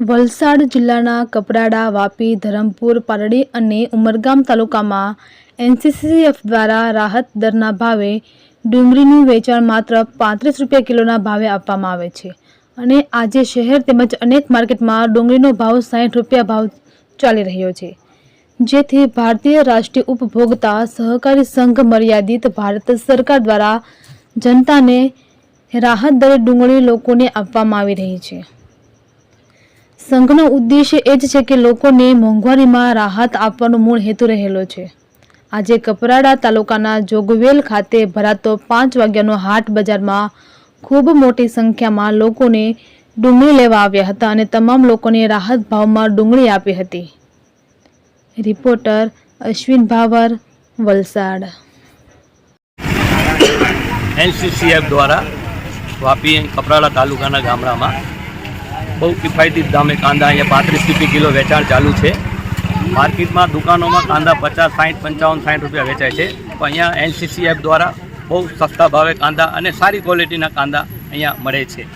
વલસાડ જિલ્લાના કપરાડા, વાપી, ધરમપુર, પારડી અને ઉમરગામ તાલુકામાં એનસીસીએફ દ્વારા રાહત દરના ભાવે ડુંગળીનું વેચાણ માત્ર પાંત્રીસ રૂપિયા કિલોના ભાવે આપવામાં આવે છે. અને આજે શહેર તેમજ અનેક માર્કેટમાં ડુંગળીનો ભાવ સાઠ રૂપિયા ભાવ ચાલી રહ્યો છે. જેથી ભારતીય રાષ્ટ્રીય ઉપભોક્તા સહકારી સંઘ મર્યાદિત ભારત સરકાર દ્વારા જનતાને રાહત દરે ડુંગળી લોકોને આપવામાં આવી રહી છે. સંઘનો ઉદ્દેશ્ય એ જ છે કે લોકોને મોંઘવારીમાં રાહત આપવાનો મૂળ હેતુ રહેલો છે. આજે કપરાડા તાલુકાના જોગવેલ ખાતે ભરાતો પાંચ વાગ્યાનો હાટ બજારમાં ખૂબ મોટી સંખ્યામાં લોકોને ડુંગળી લેવા આવ્યા હતા અને તમામ લોકોને રાહત ભાવમાં ડુંગળી આપી હતી. રિપોર્ટર અશ્વિન ભાવર, વલસાડ. એનસીસીએફ દ્વારા વાપી કપરાડા તાલુકાના ગામડામાં બહુ કિફાયતી દામે કાંદા અહીંયા પાંત્રીસ રૂપિયા કિલો વેચાણ ચાલુ છે. માર્કેટમાં, દુકાનોમાં કાંદા પચાસ સાઠ પંચાવન સાઠ રૂપિયા વેચાય છે. પણ અહીંયા એનસીસીએફ દ્વારા બહુ સસ્તા ભાવે કાંદા અને સારી ક્વોલિટીના કાંદા અહીંયા મળે છે.